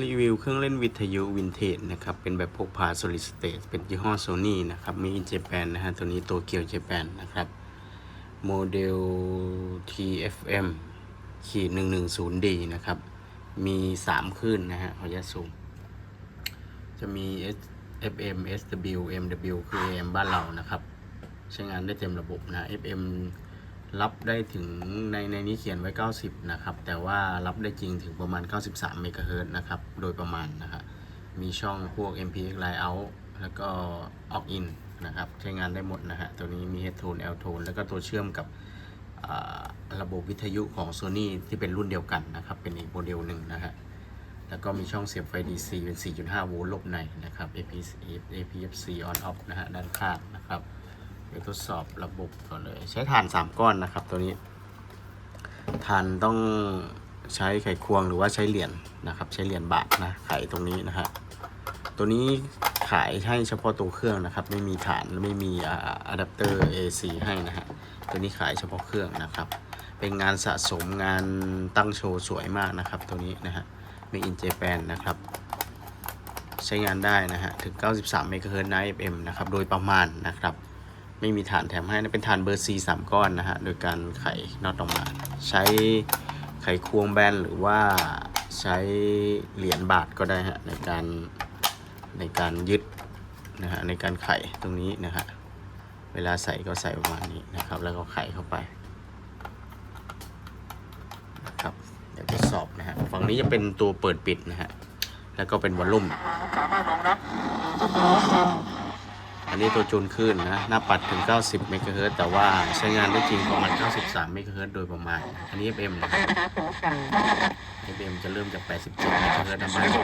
รีวิวเครื่องเล่นวิทยุวินเทจนะครับ เป็นแบบพกพา solid state เป็นยี่ห้อ Sony นะครับ มีอินเจแปนนะฮะ ตัวนี้โตเกียวเจแปนนะครับ โมเดล TFM ขีด 110D นะครับ มี 3คลื่นนะฮะขออนุญาตซูม จะมี FM SW MW คือ AM บ้านเรานะครับ ใช้งานได้เต็มระบบนะ FM รับได้ถึงในในนี้เขียนไว้ 90 นะครับ แต่ว่ารับได้จริงถึงประมาณ 93 เมกะเฮิรตซ์นะครับ โดยประมาณนะครับมีช่องพวก MPX Line Out แล้วก็ Opt In นะครับ ใช้งานได้หมดนะฮะ ตัวนี้มี Head Tone L Tone แล้วก็ตัวเชื่อมกับระบบวิทยุของ Sony ที่เป็นรุ่นเดียวกันนะครับ เป็นอีกโมเดลหนึ่งนะฮะ แล้วก็มีช่องเสียบไฟ DC เป็น 4.5 โวลต์ลบในนะครับ APC APFC on off นะฮะ ด้านข้างนะครับ ดี๋ยวทดสอบระบบก่อนเลย ใช้ถ่าน3ก้อนนะครับตัวนี้ถ่านต้องใช้ไขควงหรือว่าใช้เหรียญนะครับ ใช้เหรียญบาทนะไขตรงนี้นะฮะตัวนี้ขายให้เฉพาะตัวเครื่องนะครับ ไม่มีฐานและไม่มีอะแดปเตอร์ AC ให้นะฮะตัวนี้ขายเฉพาะเครื่องนะครับ เป็นงานสะสมงานตั้งโชว์สวยมากนะครับ ตัวนี้นะฮะมีอินเจแปนนะครับ ใช้งานได้นะฮะถึง 93เมกะเฮิรตซ์นะ FM นะครับ โดยประมาณนะครับ ไม่มีฐานแถมให้นะเป็นฐานเบอร์ C 3 ก้อนนะฮะ โดยการไขน็อตออกมา ใช้ไขควงแบนหรือว่าใช้เหรียญบาทก็ได้ฮะ ในการในการยึดนะฮะ ในการไขตรงนี้นะฮะ เวลาใส่ก็ใส่ประมาณนี้นะครับ แล้วก็ไขเข้าไปนะครับเดี๋ยวทดสอบนะฮะ ฝั่งนี้จะเป็นตัวเปิดปิดนะฮะ แล้วก็เป็นวอลลุ่ม อันนี้ตัวจูนขึ้นนะ หน้าปัดถึง 90 เมกะเฮิรตซ์แต่ว่าใช้งานได้จริงประมาณ 93 เมกะเฮิรตซ์โดยประมาณ อันนี้ FM นะครับ FM จะเริ่มจาก 87 เมกะเฮิรตซ์นะบ้านเรา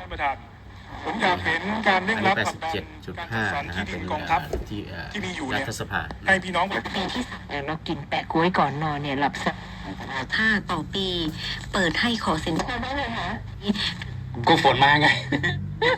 ท่านประธานผมอยากเห็นการเร่อังนรันี้ดผลักดันการจัดสรร87.5นะฮะที่เป็ดินนกองทัพเอ่อที่เอ่อที่มีอยู่รัเนี่ยฐสภาให้พี่น้องปีที่สามเนี่ยเรากินแปะกล้วยก่อนนอนเนี่ยหลับสักถ้าต่อปี เปิดให้ขอสินค้าได้เลยคะกูฝนมาไง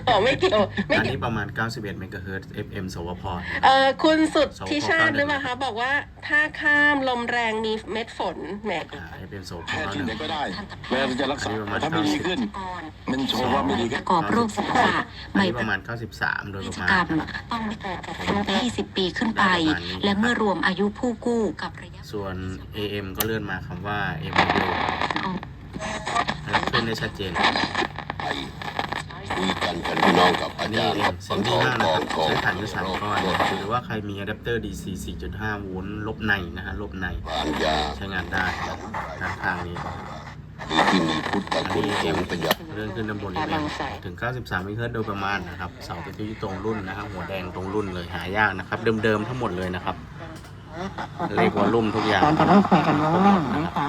อ๋อไม่เกี่ยวไม่อันเกี่ยวนี้ประมาณ 91เมกะเฮิรตซ์ FM สวพเอ่อคุณสุดสวพที่ชาติหรือเปล่าคะบอกว่าถ้าข้ามลมแรงมีเม็ดฝนแหมอ่า FM สวพแพทย์ที่หไหนนึ่งก็ได้เวลาจะรักษาอันนี้ประมาณถ้าไม่ดีขึ้นก่อนมันโชว์ว่าไม่ดีปขึ้นระกอบโรคศีรษะอันใบนี้ประมาณ 93 โดยกิประจมาณ กรรมต้องไม่เกินจาก20 ปีขึ้นไป และเมื่อรวมอายุผู้กู้กับระยะส่วน AM ก็เลื่อนมาคำว่า AM radio แล้วขึ้นได้ชัดเจน ไป คุยกันเป็นพี่น้องกับอัอานนี้จารย์เองเสียงที่ห้านะกคอรับงกองใช้ฐานอยู่สามก้อนนะครับหรือว่าใครมีอะแดปเตอร์ DC 4.5 โวลต์ลบในนะฮะลบในบานยาใช้งานได้ด้านข้างนี้ที่มีพุทธคุณสูงประหยัดเรื่องขึ้นด้านบนนี้เองถึง 93เมกะเฮิรตซ์โดยประมาณนะครับเสาเป็นที่ตรงรุ่นนะครับหัวแดงตรงรุ่นเลยหายากนะครับ เดิมๆทั้งหมดเลยนะครับเลขวอลลุ่มทุกอย่างการจะเริ่มคุยกันว่านะคะ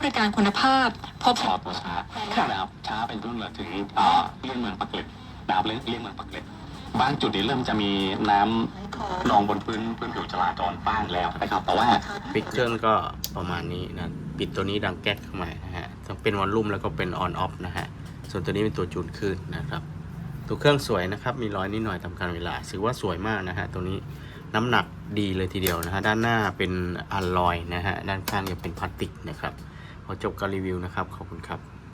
บริการคุณภาพพบชอบตัวช้านะครับช้าเป็นต้นเลยถึงอ่าเลี่ยงเมืองปักเกร็ดดาวเลี่ยงเลี่ยงเมืองปักเกร็ดบางจุดนี้เริ่มจะมีน้ำนองบนพื้นพื้นผิวจราจรบ้างแล้วนะครับ แต่ว่าปิดเครื่องก็ประมาณนี้นะ ปิดตัวนี้ดังแก๊กเข้ามานะฮะต้องเป็นวอลลุ่มแล้วก็เป็นออนออฟนะฮะ ส่วนตัวนี้เป็นตัวจูนขึ้นนะครับ ตัวเครื่องสวยนะครับ มีรอยนิดหน่อยตามการเวลาถือว่าสวยมากนะฮะ ตัวนี้น้ำหนักดีเลยทีเดียวนะฮะ ด้านหน้าเป็นอัลลอยนะฮะ ด้านข้างจะเป็นพลาสติกนะครับ ขอจบการรีวิวนะครับ ขอบคุณครับ